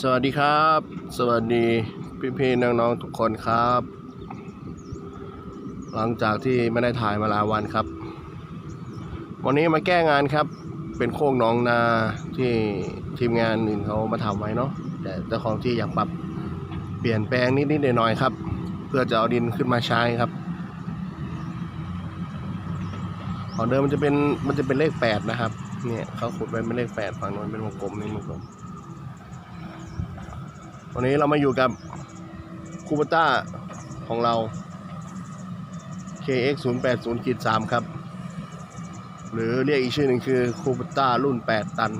สวัสดีครับ สวัสดีพี่ๆน้องๆทุกคนครับ หลังจากที่ไม่ได้ถ่ายมาหลายวันครับ วันนี้มาแก้งานครับ เป็นโคกหนองนาที่ทีมงานอื่นเขามาทำไว้เนาะแต่เจ้าของที่อยากปรับเปลี่ยนแปลงนิดๆหน่อยๆครับ เพื่อจะเอาดินขึ้นมาใช้ครับของเดิมมันจะเป็นมันจะเป็นเลขแปดนะครับ เนี่ยเขาขุดไว้เป็นเลขแปดฝั่งโน้นเป็นวงกลมนี่วงกลม วันนี้เรามาอยู่กับคูปต้าของเรา KX 0 8 0ขีด3ครับ หรือเรียกอีกชื่อหนึ่งคือคูปต้ารุ่น 8 ตัน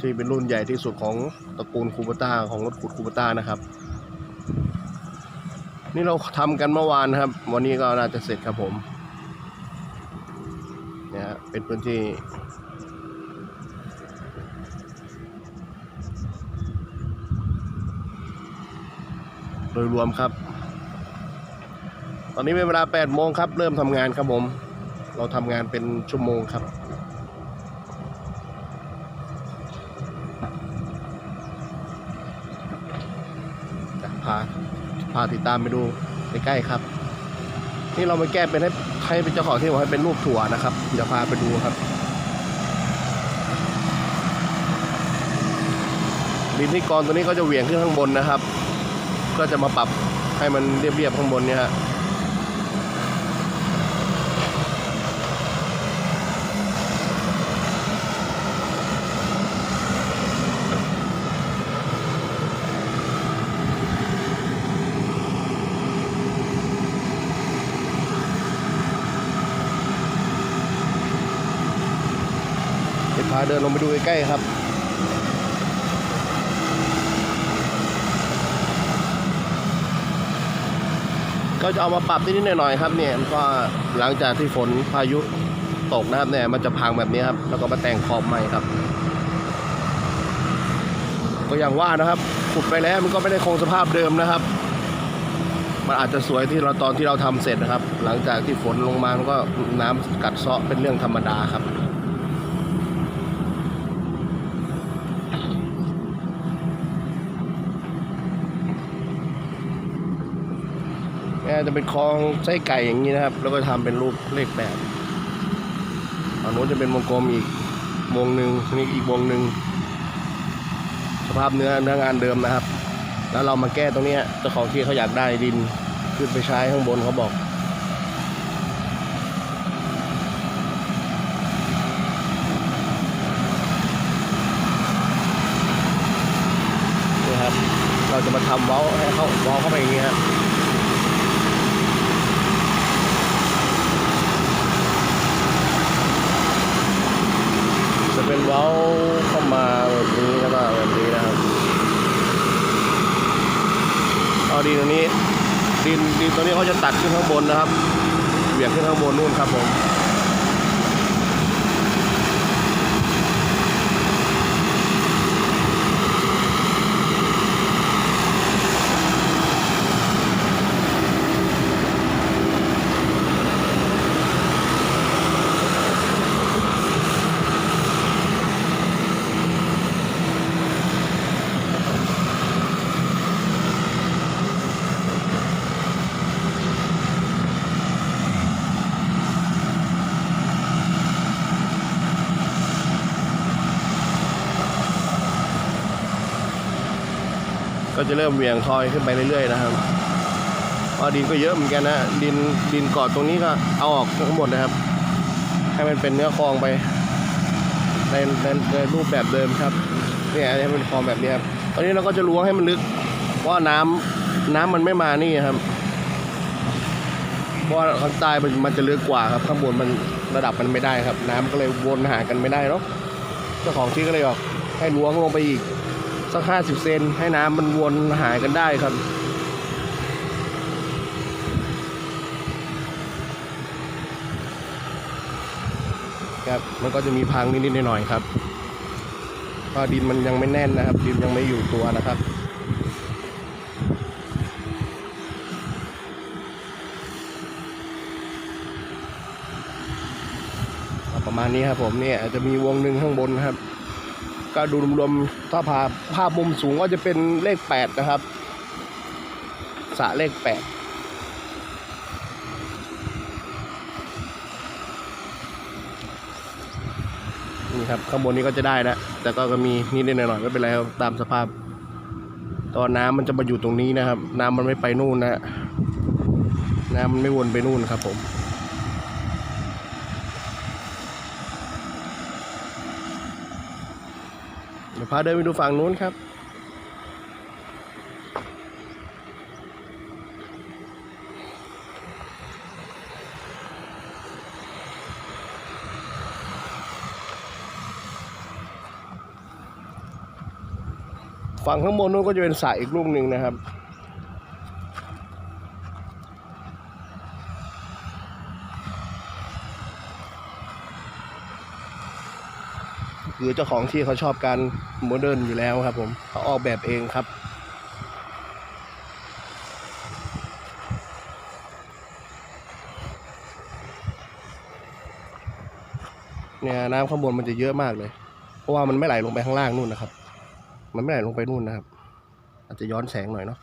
ที่เป็นรุ่นใหญ่ที่สุดของตระกูลคูปต้าของรถขุดคูปต้านะครับ นี่เราทำกันเมื่อวานครับ วันนี้ก็น่าจะเสร็จครับผมเนี่ยเป็นพื้นที่ ดยรวมครับ ตอนนี้เป็นเวลา8โมงครับ เริ่มทำงานครับผม เราทำงานเป็นชั่วโมงครับ พา พาติดตามไปดูใกล้ๆครับ นี่เรามาแก้เป็นให้ให้เป็นเจ้าของที่บอกให้เป็นรูปถั่วนะครับ เดี๋ยวพาไปดูครับดินที่กรตัวนี้ก็จะเหวี่ยงขึ้นข้างบนนะครับ ก็จะมาปรับให้มันเรียบๆข้างบนเนี่ยฮะพาเดินลงไปดูใกล้ๆครับ ก็จะเอามาปรับนิดๆหน่อยๆครับเนี่ยก็หลังจากที่ฝนพายุตกนะครับเนี่ยมันจะพังแบบนี้ครับ แล้วก็มาแต่งขอบใหม่ครับ ก็อย่างว่านะครับขุดไปแล้วมันก็ไม่ได้คงสภาพเดิมนะครับ มันอาจจะสวยที่เราตอนที่เราทำเสร็จนะครับ หลังจากที่ฝนลงมามันก็น้ำกัดเซาะเป็นเรื่องธรรมดาครับ จะเป็นคลองไส้ไก่อย่างนี้นะครับ แล้วก็ทำเป็นรูปเลขแปดอันนู้นจะเป็นวงกลมอีกวงหนึ่งนี่อีกวงหนึ่งสภาพเนื้อเนื้องานเดิมนะครับ แล้วเรามาแก้ตรงนี้เจ้าของที่เขาอยากได้ดินขึ้นไปใช้ข้างบนเขาบอกนี่ครับเราจะมาทำเว้าให้เขาเว้าเข้าไปอย่างนี้ครับ จะเป็นเว้าเข้ามาแบบนี้แล้วก็แบบนี้นะครับ เอาดินตรงนี้ดินดินตรงนี้เขาจะตัดขึ้นข้างบนนะครับเหวี่ยงขึ้นข้างบนนู่นครับผม ก็จะเริ่มเหวี่ยงทอยขึ้นไปเรื่อยๆนะครับพราดินก็เยอะเหมือนกันนะดินดินกาะตรงนี้ก็เอาออกทั้งหมดนะครับ ให้มันเป็นเนื้อคลองไปในในในรูปแบบเดิมครับเนี่ยอันนี้เป็นคลองแบบนี้ครับตอนนี้เราก็จะล้วงให้มันลึกเพราะว่าน้ำน้ำมันไม่มานี่ครับเพราะข้างใต้มันมันจะลึกกว่าครับข้างบนมันระดับมันไม่ได้ครับ น้ำก็เลยวนหากันไม่ได้เนาะเจ้าของที่ก็เลยบอกให้ล้วงลงไปอีก สักห้าสิบเซนให้น้ำมันวนหายกันได้ครับครับมันก็จะมีพังนิดๆหน่อยๆครับเพราะดินมันยังไม่แน่นนะครับ ดินยังไม่อยู่ตัวนะครับประมาณนี้ครับผมเนี่ยอาจจะมีวงหนึ่งข้างบนครับ ก็ดูรวมๆถ้าภาพภาพมุมสูงก็จะเป็นเลขแปดนะครับสระเลขแปดนี่ครับข้างบนนี้ก็จะได้แล้วแต่ก็มีนิดหน่อยๆไม่เป็นไรครับตามสภาพ ตอนน้ำมันจะมาอยู่ตรงนี้นะครับ น้ำมันไม่ไปนู่นนะ น้ำมันไม่วนไปนู่นครับผม เดี๋ยว พาเดินไปดูฝั่งนู้นครับ ฝั่งข้างบนนู้นก็จะเป็นสระอีกลูกหนึ่งนะครับ คือเจ้าของที่เขาชอบการโมเดิร์นอยู่แล้วครับผมเขาออกแบบเองครับ เนี่ยน้ำข้างบนมันจะเยอะมากเลย เพราะว่ามันไม่ไหลลงไปข้างล่างนู่นนะครับ มันไม่ไหลลงไปนู่นนะครับ อาจจะย้อนแสงหน่อยเนาะ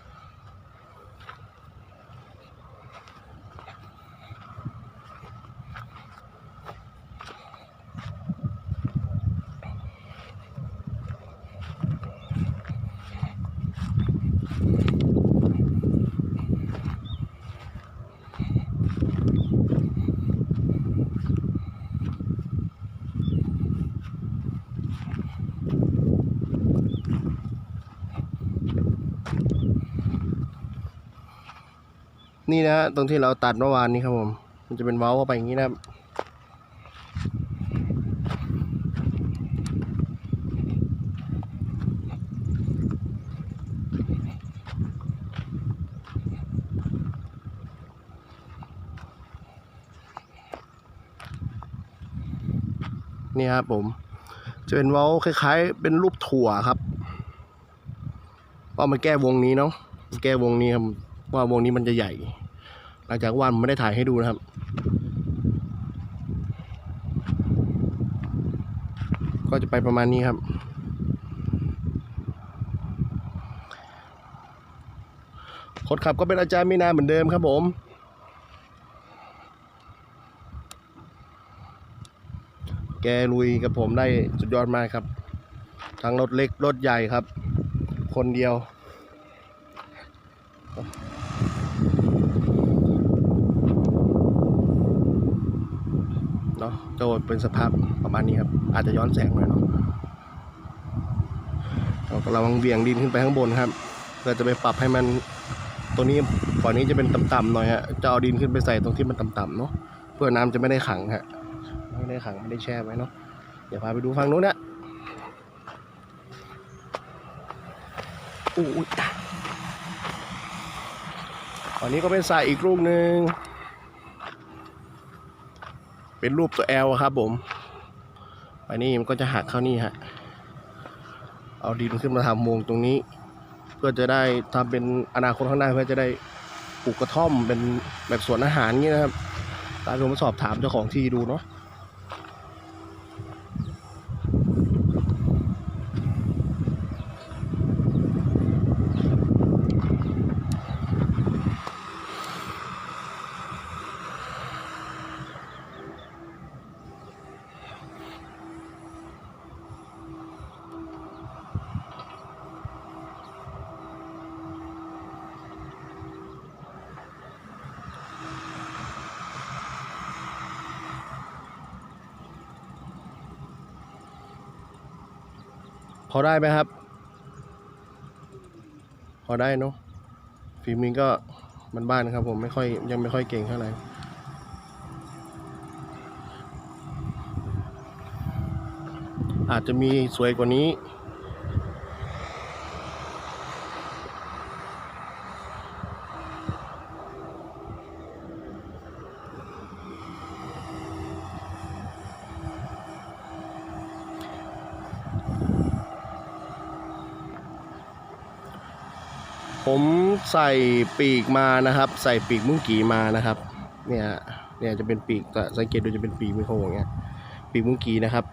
นี่นะฮะตรงที่เราตัดเมื่อวานนี้ครับผม มันจะเป็นเว้าเข้าไปอย่างนี้นะครับนี่ครับผม จะเป็นเว้าคล้ายๆ เป็นรูปถั่วครับว่ามันแก้วงนี้เนาะแก้วงนี้ครับว่าวงนี้มันจะใหญ่ หลังจากวันไม่ได้ถ่ายให้ดูนะครับ ก็จะไปประมาณนี้ครับ คนขับก็เป็นอาจารย์มีนาเหมือนเดิมครับผมแกลุยกับผมได้สุดยอดมากครับ ทั้งรถเล็กรถใหญ่ครับ คนเดียว เนาะจะเป็นสภาพประมาณนี้ครับ อาจจะย้อนแสงหน่อยเนาะเราก็ระวังเบี่ยงดินขึ้นไปข้างบนครับเพื่อจะไปปรับให้มันตัวนี้ฝั่งนี้จะเป็นต่ำๆหน่อยฮะจะเอาดินขึ้นไปใส่ตรงที่มันต่ำๆเนาะเพื่อน้ำจะไม่ได้ขังฮะไม่ได้ขังไม่ได้แช่ไว้เนาะเดี๋ยวพาไปดูฝั่งนู้นนะอู้ยฝั่งนี้ก็เป็นสายอีกลูกหนึ่ง เป็นรูปตัวแอลครับผมไปนี่มันก็จะหักเข้านี่ฮะ เอาดินขึ้นมาทำวงตรงนี้ เพื่อจะได้ทำเป็นอนาคตข้างหน้าเพื่อจะได้ปลูกกระท่อมเป็นแบบสวนอาหารนี่นะครับตามผมสอบถามเจ้าของที่ดูเนาะ อได้ไหมครับ พอได้เนาะฝีมือก็มันบ้านครับ ผมไม่ค่อยยังไม่ค่อยเก่งเท่าไหร่อาจจะมีสวยกว่านี้ ผมใส่ปีกมานะครับ ใส่ปีกมุ้งกีมานะครับ เนี่ยเนี่ยจะเป็นปีกแต่สังเกตดูจะเป็นปีกมือโค้งอย่างเงี้ยปีกมุ้งกีนะครับ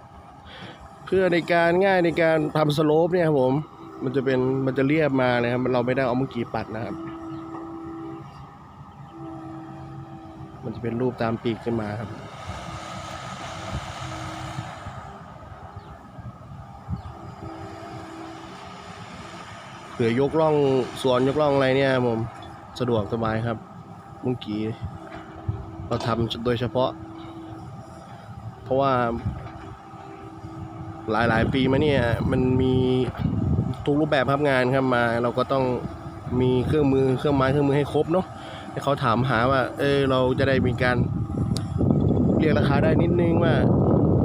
คพื่อในการง่ายในการทำสโลปเนี่ยครับผมมันจะเป็นมันจะเรียบมาเลยครับเราไม่ได้เอามือกีปัดนะครับ มันจะเป็นรูปตามปีกขึ้นมาครับ เผื่อยกล่องสวนยกล่องอะไรเนี่ยผมสะดวกสบายครับมุงกีเราทำโดยเฉพาะ เพราะว่าหลายหลายปีมาเนี่ยมันมีทุกรูปแบบครับงานครับมา เราก็ต้องมีเครื่องมือเครื่องไม้เครื่องมือให้ครบเนาะให้เขาถามหาว่า เออเราจะได้มีการเรียกราคาได้นิดนึงว่า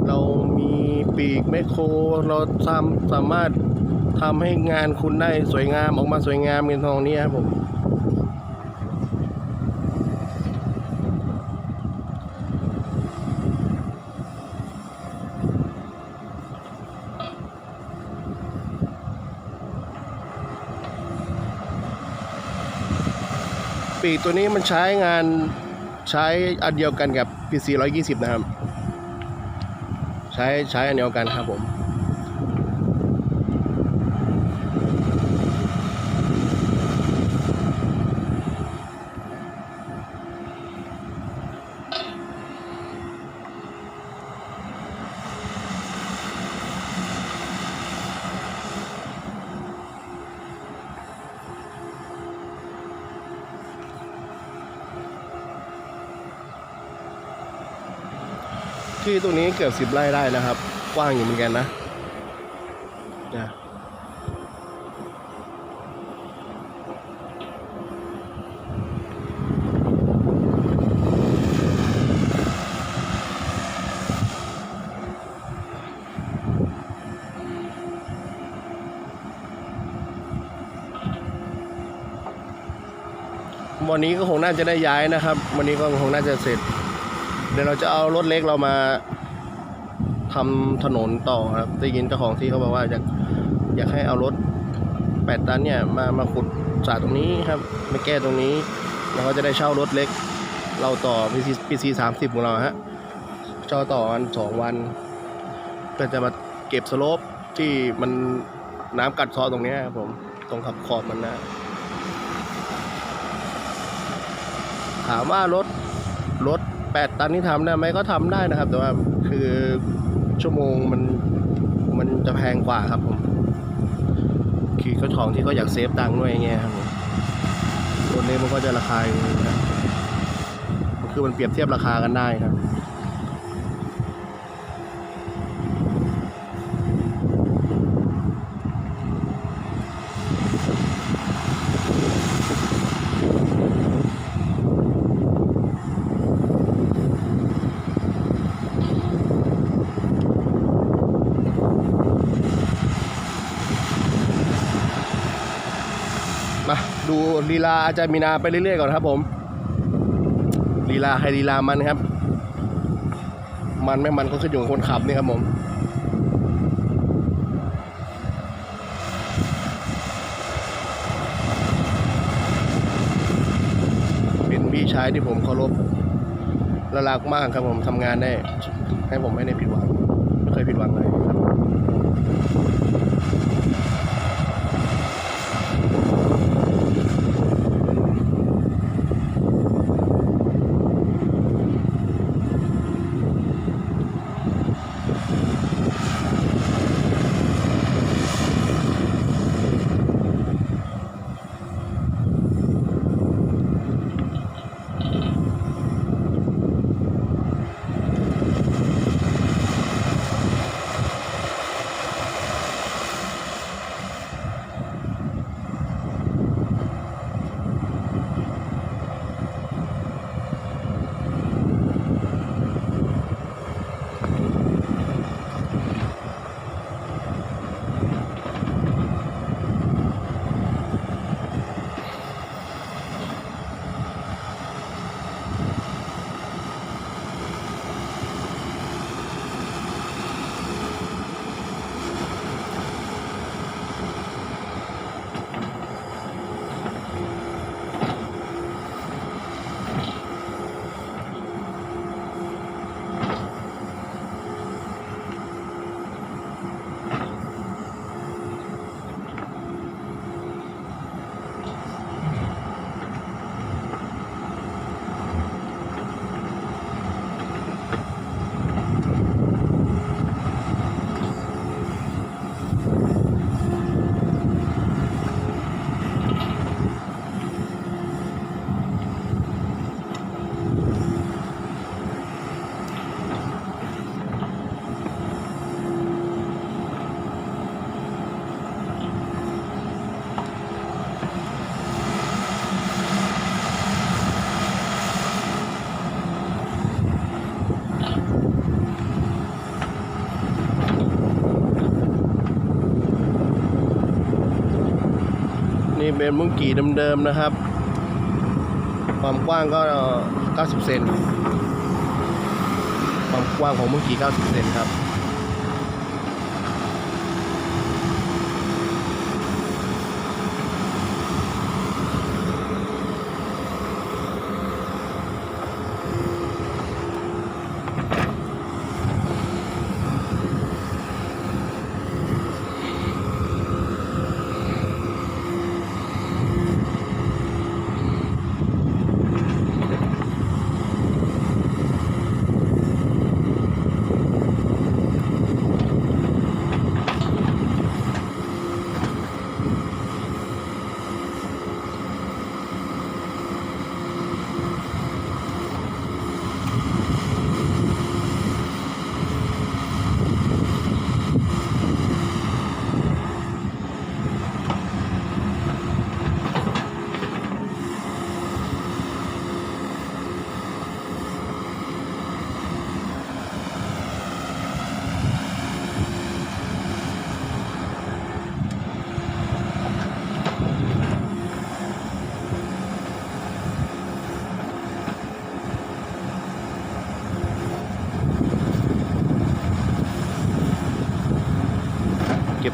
เรามีปีกแมคโคร เราทำสามารถ ทำให้งานคุณได้สวยงามออกมาสวยงามเงินทองนี้ครับผมปีกตัวนี้มันใช้งานใช้อันเดียวกันกับ PC 120 นะครับ ใช้ใช้อันเดียวกันครับผม เกือบสิบไร่ได้นะครับ กว้างอยู่เหมือนกันนะนะวันนี้ก็คงน่าจะได้ย้ายนะครับ วันนี้ก็คงน่าจะเสร็จ เดี๋ยวเราจะเอารถเล็กเรามา ทำถนนต่อครับได้ยินเจ้าของที่เขาบอกว่าอยากอยากให้เอารถแปดตันเนี่ยมามาขุดสระตรงนี้ครับมาแก้ตรงนี้ แล้วก็จะได้เช่ารถเล็ก เราต่อ PC PC สามสิบของเราฮะเช่าต่อกันสองวันเพื่อจะมาเก็บสโลปที่มันน้ำกัดซอตรงนี้ครับผมตรงขับขอบมันนะถามว่ารถรถ8ตันที่ทำได้ไหมก็ทำได้นะครับ แต่ว่าคือ ชั่วโมงมันมันจะแพงกว่าครับผมคือเขาของที่เขาอยากเซฟตังค์ด้วยอย่างเงี้ยครับผมตัวนี้มันก็จะราคาคือมันเปรียบเทียบราคากันได้ครับ มา ลีลาอาจารย์มีนาไปเรื่อยๆก่อนครับผมลีลาให้ลีลามันครับ มันไม่มันก็ขึ้นอยู่กับคนขับนี่ครับผมเป็นพี่ชายที่ผมเคารพและรักมากครับผมทำงานได้ ให้ผมไม่ได้ผิดหวัง ไม่เคยผิดหวังเลย นี่เป็นมุ้งกี่เดิมๆนะครับ ความกว้างก็ 90 เซน ความกว้างของมุ้งกี่ 90 เซนครับ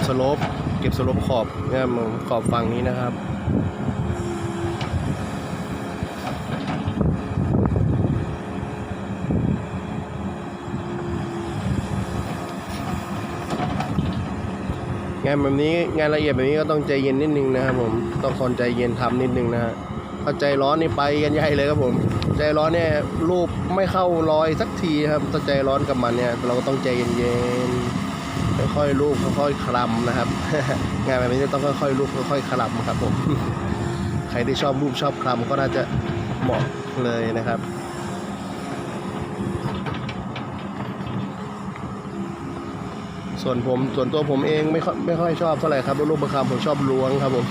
สโลปเก็บสโลปขอบเนี่ยขอบฝั่งนี้นะครับงานแบบนี้งานละเอียดแบบนี้ก็ต้องใจเย็นนิดนึงนะครับผมต้องคนใจเย็นทำนิดนึงนะฮะถ้าใจร้อนนี่ไปกันใหญ่เลยครับผม ใจร้อนเนี่ยรูปไม่เข้ารอยสักทีครับถ้าใจร้อนกับมันเนี่ยเราก็ต้องใจเย็นๆ ค่อยๆรูปค่อยๆคลำนะครับ งานแบบนี้ต้องค่อยๆรูปค่อยๆคลำครับผม ใครที่ชอบรูปชอบคลำก็น่าจะเหมาะเลยนะครับส่วนผมส่วนตัวผมเองไม่ค่อยไม่ค่อยชอบเท่าไหร่ครับรูปประคำผมชอบล้วงครับผม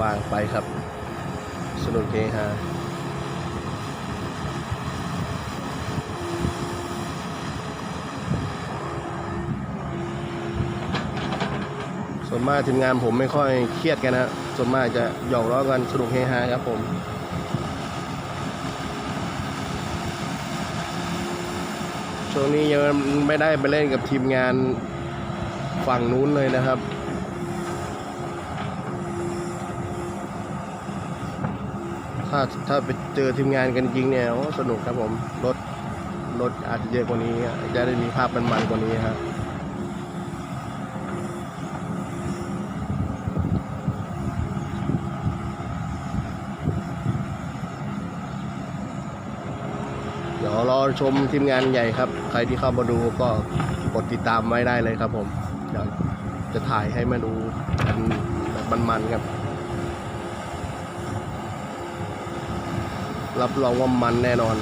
วางไปครับ สนุกเฮฮา ส่วนมากทีมงานผมไม่ค่อยเครียดกันนะฮะส่วนมากจะหยอกล้อกันสนุกเฮฮาครับผมช่วงนี้ยังไม่ได้ไปเล่นกับทีมงานฝั่งนู้นเลยนะครับถ้าถ้าไปเจอทีมงานกันจริงเนี่ยโอ้สนุกครับผมรถรถอาจจะเยอะกว่านี้จะได้มีภาพมันๆกว่านี้ครับ เดี๋ยวรอชมทีมงานใหญ่ครับ ใครที่เข้ามาดูก็กดติดตามไว้ได้เลยครับผมเดี๋ยวจะถ่ายให้มาดูกันแบบมันๆครับ รับรองว่ามันแน่นอน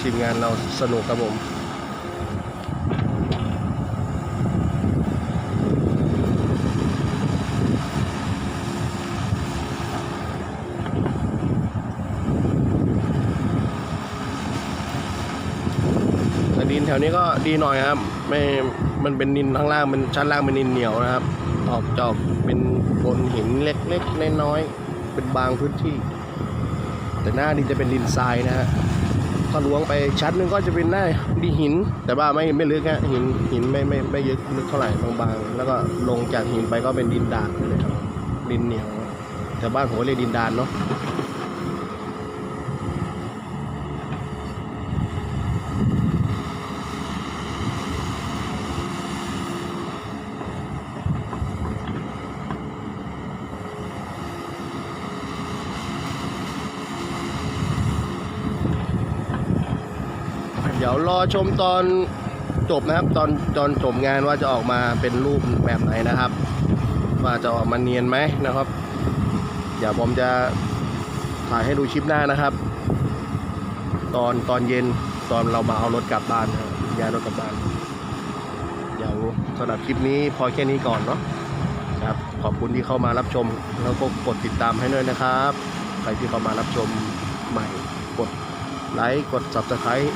ทีมงานเราสนุกครับผม แต่ดินแถ วนี้ก็ดีหน่อยครับ ไม่ มันเป็นดินข้างล่างเป็นชั้นล่างเป็นดินเหนียวนะครับ ออกจอกเป็นบนหินเล็กๆน้อยๆเป็นบางพื้นที่ แต่หน้าดินจะเป็นดินทรายนะฮะถ้าล้วงไปชั้นหนึงก็จะเป็นได้าดินหิน แต่ว่าไม่ไม่ลึกฮะหินหินไม่ไม่ไม่เยอะลึกเท่าไหร่บางๆแล้วก็ลงจากหินไปก็เป็นดินดานเลยครับดินเหนียวแต่บ้านผมเรียกดินดานเนาะ เดี๋ยวรอ ชมตอนจบนะครับ ตอนตอนจบงานว่าจะออกมาเป็นรูปแบบไหนนะครับ ว่าจะออกมาเนียนไหมนะครับ เดี๋ยวผมจะถ่ายให้ดูคลิปหน้านะครับ ตอนตอนเย็นตอนเรามาเอารถกลับบ้านนะครับย้ายรถกลับบ้านเดี๋ยวสำหรับคลิปนี้พอแค่นี้ก่อนเนาะครับขอบคุณที่เข้ามารับชม แล้วก็กดติดตามให้ด้วยนะครับ ใครที่เข้ามารับชมใหม่กดไลค์กด subscribe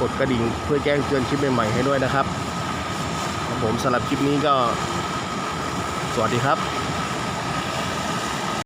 กดกระดิ่งเพื่อแจ้งเตือนคลิปใหม่ๆให้ด้วยนะครับผมสำหรับคลิปนี้ก็ สวัสดีครับ